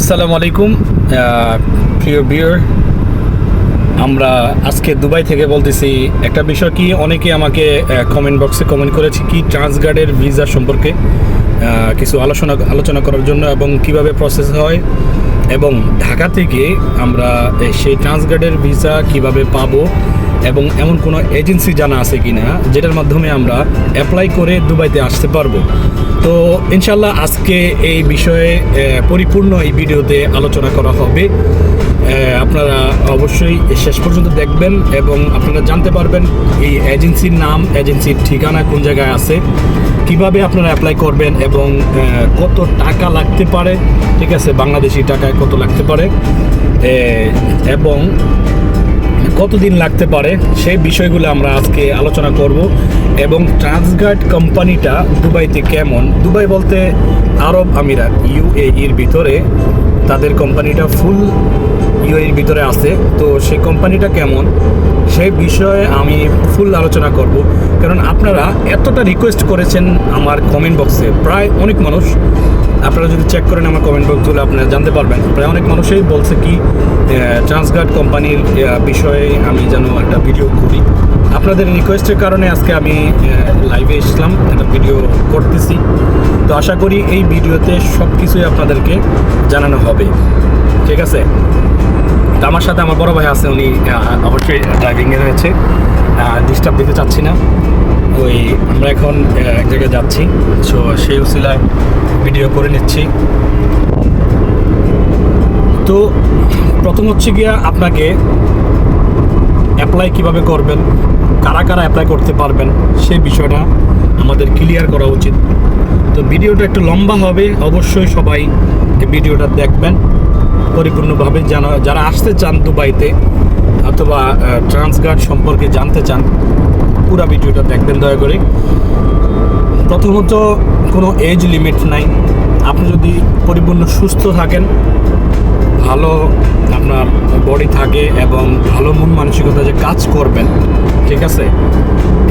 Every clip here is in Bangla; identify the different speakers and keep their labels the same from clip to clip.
Speaker 1: আসসালামু আলাইকুম। প্রিয় বিয়ার আমরা আজকে দুবাই থেকে বলতেছি একটা বিষয় কি, অনেকে আমাকে কমেন্ট বক্সে কমেন্ট করেছে কি ট্রান্সগার্ডের ভিসা সম্পর্কে কিছু আলোচনা আলোচনা করার জন্য এবং কীভাবে প্রসেস হয় এবং ঢাকা থেকে আমরা সেই ট্রান্সগার্ডের ভিসা কীভাবে পাবো এবং এমন কোনো এজেন্সি জানা আছে কি না যেটার মাধ্যমে আমরা অ্যাপ্লাই করে দুবাইতে আসতে পারব। তো ইনশাল্লাহ আজকে এই বিষয়ে পরিপূর্ণ এই ভিডিওতে আলোচনা করা হবে। আপনারা অবশ্যই শেষ পর্যন্ত দেখবেন এবং আপনারা জানতে পারবেন এই এজেন্সির নাম এজেন্সির ঠিকানা কোন জায়গায় আছে, কীভাবে আপনারা অ্যাপ্লাই করবেন এবং কত টাকা লাগতে পারে, ঠিক আছে, বাংলাদেশি টাকায় কত লাগতে পারে এবং কতদিন লাগতে পারে, সেই বিষয়গুলো আমরা আজকে আলোচনা করব। এবং ট্রান্সগার্ড কোম্পানিটা দুবাইতে কেমন? দুবাই বলতে আরব আমিরাত ইউএইর ভিতরে তাদের কোম্পানিটা ফুল ইউএইর ভিতরে আছে, তো সেই কোম্পানিটা কেমন? সেই বিষয়ে আমি ফুল আলোচনা করব। কারণ আপনারা এতটা রিকোয়েস্ট করেছেন আমার কমেন্ট বক্সে প্রায় অনেক মানুষ, আপনারা যদি চেক করেন আমার কমেন্ট বক্সগুলো আপনারা জানতে পারবেন। প্রায় অনেক মানুষই বলছে কি ট্রান্সগার্ড কোম্পানির বিষয়ে আমি যেন একটা ভিডিও করি। আপনাদের রিকোয়েস্টের কারণে আজকে আমি লাইভে এসলাম, একটা ভিডিও করতেছি। তো আশা করি এই ভিডিওতে সব কিছুই আপনাদেরকে জানানো হবে। ঠিক আছে? তো আমার সাথে আমার বড় ভাই আছে, উনি অবশ্যই ড্রাইভিংয়ে রয়েছে। ডিস্টার্ব দিতে চাচ্ছি না। ওই, আমরা এখন এক জায়গায় যাচ্ছি। সো সেই উসিলায় ভিডিও করে নিচ্ছি। তো প্রথম হচ্ছে গিয়া আপনাকে অ্যাপ্লাই কীভাবে করবেন? কারা কারা অ্যাপ্লাই করতে পারবেন? সেই বিষয়টা আমাদের ক্লিয়ার করা উচিত। তো ভিডিওটা একটু লম্বা হবে, অবশ্যই সবাই ভিডিওটা দেখবেন। পরিপূর্ণভাবে জানা, যারা আসতে চান দুবাইতে অথবা ট্রান্সগার্ড সম্পর্কে জানতে চান, পুরো ভিডিওটা দেখবেন দয়া করে। প্রথমত কোনো এজ লিমিট নাই। আপনি যদি পরিপূর্ণ সুস্থ থাকেন ভালো আপনার বডি থাকে এবং ভালো মন মানসিকতা যে কাজ করবেন ঠিক আছে?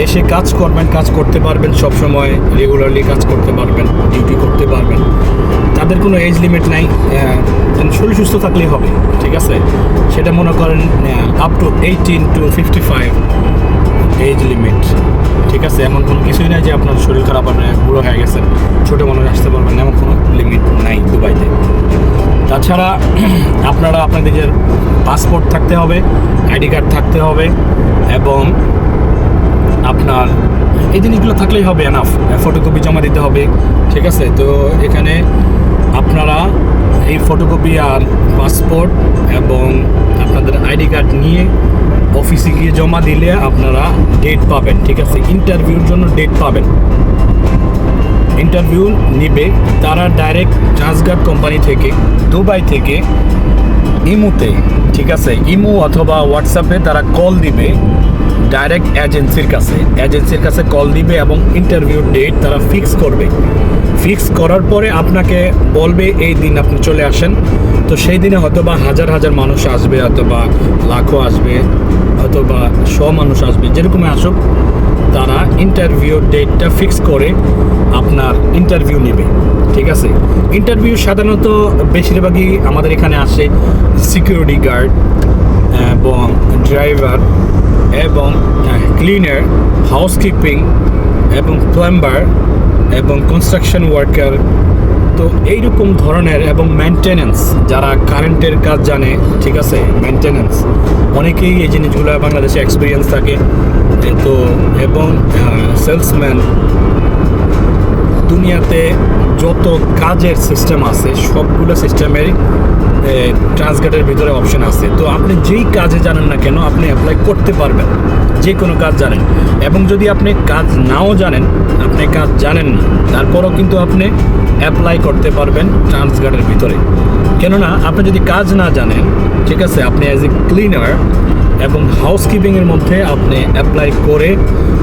Speaker 1: এসে কাজ করবেন কাজ করতে পারবেন সব সময় রেগুলারলি কাজ করতে পারবেন ডিউটি করতে পারবেন। তাদের কোনো এজ লিমিট নাই আহ, শরীর সুস্থ থাকলেই হবে ঠিক আছে? সেটা মনে করেন up to eighteen to fifty five age limit ঠিক আছে? এমন কোনো কিছুই নাই যে আপনার শরীর খারাপ আপনি বুড়ো হয়ে গেছেন ছোটো মানুষ তাছাড়া আপনারা আপনাদের পাসপোর্ট থাকতে হবে আইডি কার্ড থাকতে হবে এবং আপনার এই জিনিসগুলো থাকলেই হবে এনাফ ফটোকপি জমা দিতে হবে, ঠিক আছে? তো এখানে এই ফটোকপি আর পাসপোর্ট এবং আপনাদের আইডি কার্ড নিয়ে অফিসে গিয়ে জমা দিলে আপনারা ডেট পাবেন, ঠিক আছে? ইন্টারভিউর জন্য ডেট পাবেন। ইন্টারভিউ নিবে তারা ডাইরেক্ট ট্রান্সগার্ড কোম্পানি থেকে দুবাই থেকে ইমুতে ঠিক আছে? ইমু অথবা হোয়াটসঅ্যাপে তারা কল দিবে। ডাইরেক্ট এজেন্সির কাছে এজেন্সির কাছে কল দিবে এবং ইন্টারভিউ ডেট তারা ফিক্স করবে। ফিক্স করার পরে আপনাকে বলবে, এই দিন আপনি চলে আসেন। তো সেই দিনে হয়তো বা হাজার হাজার মানুষ আসবে অথবা লাখো আসবে অথবা শ মানুষ আসবে, যেরকমই আসুক, তারা ইন্টারভিউ ডেটটা ফিক্স করে আপনার ইন্টারভিউ নেবে। ঠিক আছে? ইন্টারভিউ সাধারণত বেশিরভাগই আমাদের এখানে আসে সিকিউরিটি গার্ড এবং ড্রাইভার এবং ক্লিনার হাউসকিপিং এবং প্লাম্বার এবং কনস্ট্রাকশন ওয়ার্কার তো এইরকম ধরনের এবং মেনটেনেন্স যারা কারেন্টের কাজ জানে, ঠিক আছে? মেনটেনেন্স অনেকেই এই জিনিসগুলো বাংলাদেশে এক্সপিরিয়েন্স থাকে। তো, এবং সেলসম্যান দুনিয়াতে যত কাজের সিস্টেম আছে, সবগুলো সিস্টেমেরই ট্রান্সগেটের ভিতরে অপশন আছে। তো আপনি যেই কাজে জানেন না কেন, আপনি অ্যাপ্লাই করতে পারবেন। যে কোনো কাজ জানেন। এবং যদি আপনি কাজ নাও জানেন, আপনি কাজ জানেন না, তারপরও কিন্তু আপনি অ্যাপ্লাই করতে পারবেন ট্রান্সগার্ডের ভিতরে। কেননা, আপনি যদি কাজ না জানেন, ঠিক আছে, আপনি অ্যাজ এ ক্লিনার এবং হাউস কিপিংয়ের মধ্যে আপনি অ্যাপ্লাই করে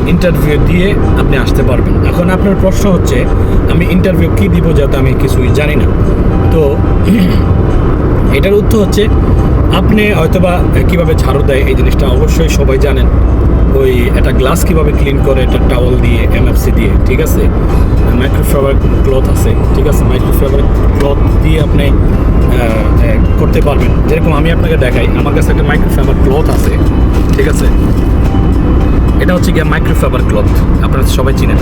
Speaker 1: ইন্টারভিউ দিয়ে আপনি আসতে পারবেন। এখন আপনার প্রশ্ন হচ্ছে, আমি ইন্টারভিউ কী দিব যাতে আমি কিছুই জানি না? তো, এটার উত্তর হচ্ছে আপনি হয়তোবা কীভাবে ঝাড়ু দেয় এই জিনিসটা অবশ্যই সবাই জানেন। ওই একটা গ্লাস কীভাবে ক্লিন করে একটা টাওয়াল দিয়ে এমএফসি দিয়ে, ঠিক আছে? মাইক্রোফাইবার ক্লথ আছে, ঠিক আছে? মাইক্রোফাইবার ক্লথ দিয়ে আপনি করতে পারবেন। যেরকম আমি আপনাকে দেখাই, আমার কাছে একটা মাইক্রোফাইবার ক্লথ আছে, ঠিক আছে? এটা হচ্ছে গিয়ে মাইক্রোফাইবার ক্লথ আপনারা সবাই চিনেন।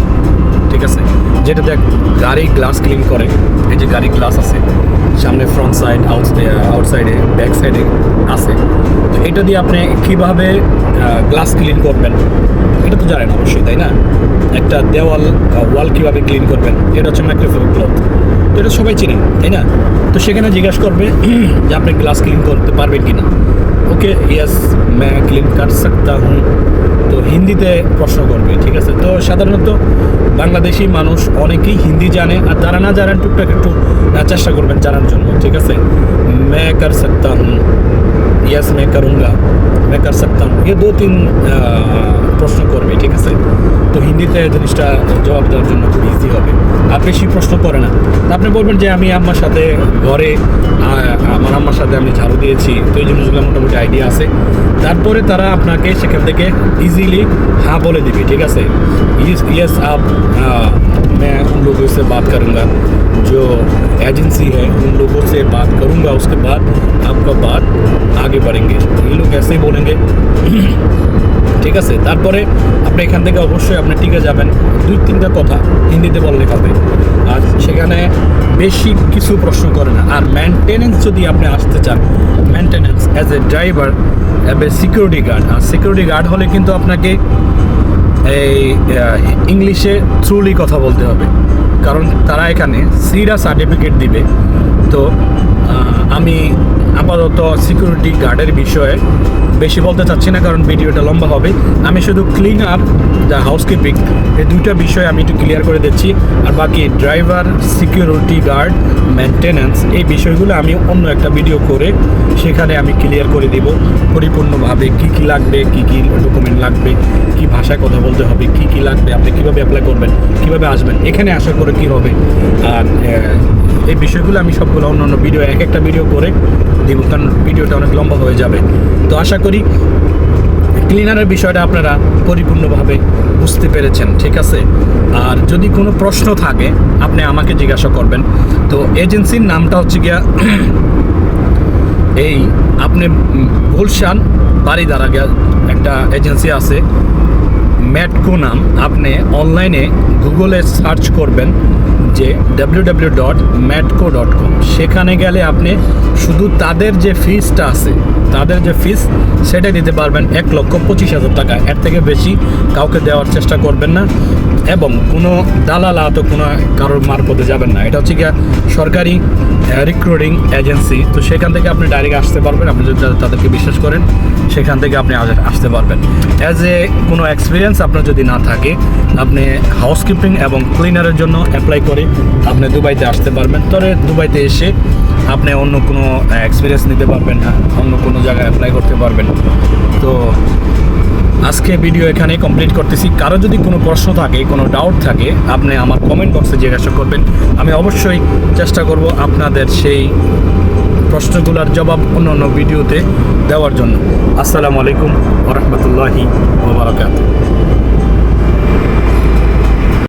Speaker 1: ঠিক আছে? যেটা দেখ গাড়ি গ্লাস ক্লিন করে। এই যে গাড়ি গ্লাস আছে, সামনে ফ্রন্ট সাইড আউট আউটসাইডে ব্যাক সাইডে আছে। তো এটা দিয়ে আপনি কীভাবে গ্লাস ক্লিন করবেন? এটা তো জানেন অবশ্যই, তাই না? একটা দেওয়াল ওয়াল কীভাবে ক্লিন করবেন, এটা হচ্ছে মাইক্রোফোবিক ক্লথ। তো এটা সবাই চিনি তাই না? তো সেখানে জিজ্ঞাসা করবে, যে আপনি গ্লাস ক্লিন করতে পারবেন কি না ওকে ইয়াস ম্যা ক্লিন কাট সকতা হুম। তো হিন্দিতে প্রশ্ন করবে, ঠিক আছে? তো সাধারণত বাংলাদেশি মানুষ অনেকেই হিন্দি জানে, আর যারা না জানেন, টুকটাক একটু চেষ্টা করবেন জানার জন্য, ঠিক আছে? ম্যা কার সকতা হুম। ইয়াস ম্যা করুঙ্গা। मैं कर सकता हूँ ये दो तीन আহ, প্রশ্ন করবে ঠিক আছে তো হিন্দিতে জিনিসটা জবাব দেওয়ার জন্য খুব ইজি হবে আর বেশি প্রশ্ন করে না তো আপনি বলবেন যে আমি আম্মার সাথে ঘরে আহ, আমার আম্মার সাথে আমি ঝাড়ু দিয়েছি তো এই জিনিসগুলো মোটামুটি আইডিয়া আছে তারপরে তারা আপনাকে সেখান থেকে ইজিলি হ্যাঁ বলে দিবে ঠিক আছে यस आप আহ, मैं उन लोगों से बात करूँगा जो एजेंसी है उन लोगों से बात करूँगा उसके बाद आपका बात आगे बढ़ेंगे ये लोग ऐसे ही बोलेंगे ঠিক আছে তারপরে আপনি এখান থেকে অবশ্যই আপনি টিকে যাবেন দুই তিনটা কথা হিন্দিতে বললে হবে আর সেখানে বেশি কিছু প্রশ্ন করে না আর মেনটেনেন্স যদি আপনি আসতে চান maintenance as a driver as a security guard R security guard হলে কিন্তু আপনাকে এই ইংলিশে থ্রুলি কথা বলতে হবে। কারণ তারা এখানে সিরা সার্টিফিকেট দিবে। তো আমি আপাতত সিকিউরিটি গার্ডের বিষয়ে বেশি বলতে চাচ্ছি না, কারণ ভিডিওটা লম্বা হবে। আমি শুধু ক্লিন আপ দ্য হাউসকিপিং এই দুইটা বিষয় আমি একটু ক্লিয়ার করে দিচ্ছি, আর বাকি ড্রাইভার সিকিউরিটি গার্ড মেনটেন্যান্স এই বিষয়গুলো আমি অন্য একটা ভিডিও করে সেখানে আমি ক্লিয়ার করে দিব, পরিপূর্ণভাবে কি কি লাগবে, কি কি ডকুমেন্ট লাগবে, কি ভাষায় কথা বলতে হবে, কি কি লাগবে, আপনি কীভাবে অ্যাপ্লাই করবেন, কীভাবে আসবেন, এখানে আশা করে কি হবে। আর এই বিষয়গুলো আমি সবগুলো অন্য অন্য ভিডিও এক একটা ভিডিও করে দিব, কারণ ভিডিওটা অনেক লম্বা হয়ে যাবে। তো আশা করি ক্লিনারের বিষয়টা আপনারা পরিপূর্ণভাবে বুঝতে পেরেছেন, ঠিক আছে? আর যদি কোনো প্রশ্ন থাকে, আপনি আমাকে জিজ্ঞাসা করবেন। তো এজেন্সির নামটা হচ্ছে গিয়া এই, আপনি গুলশান বাড়ি দ্বারা একটা এজেন্সি আছে ম্যাটকো নাম। আপনি অনলাইনে গুগলে সার্চ করবেন যে ডাব্লিউ ডট ম্যাটকো ডট সেখানে গেলে আপনি শুধু তাদের যে ফিজটা আছে, তাদের যে ফিজ সেটা দিতে পারবেন এক লক্ষ পঁচিশ হাজার টাকা। এর থেকে বেশি কাউকে দেওয়ার চেষ্টা করবেন না। এবং কোনো দালালা তো কোনো কারোর মারফতে যাবেন না। এটা হচ্ছে গিয়া সরকারি রিক্রুটিং এজেন্সি তো সেখান থেকে আপনি ডাইরেক্ট আসতে পারবেন। আপনি যদি তাদেরকে বিশ্বাস করেন, সেখান থেকে আপনি আসতে পারবেন। অ্যাজ এ কোনো এক্সপিরিয়েন্স আপনার যদি না থাকে, আপনি হাউসকিপিং এবং ক্লিনারের জন্য অ্যাপ্লাই করে আপনি দুবাইতে আসতে পারবেন। তবে দুবাইতে এসে আপনি অন্য কোনো এক্সপিরিয়েন্স নিতে পারবেন না। অন্য কোনো জায়গায় অ্যাপ্লাই করতে পারবেন তো আজকে ভিডিও এখানে কমপ্লিট করতেছি। কারও যদি কোনো প্রশ্ন থাকে, কোনো ডাউট থাকে, আপনি আমার কমেন্ট বক্সে জিজ্ঞাসা করবেন। আমি অবশ্যই চেষ্টা করব আপনাদের সেই প্রশ্নগুলোর জবাব অন্য অন্য ভিডিওতে দেওয়ার জন্য। আসসালামু আলাইকুম ওরহমতুল্লাহি ওবরাকাত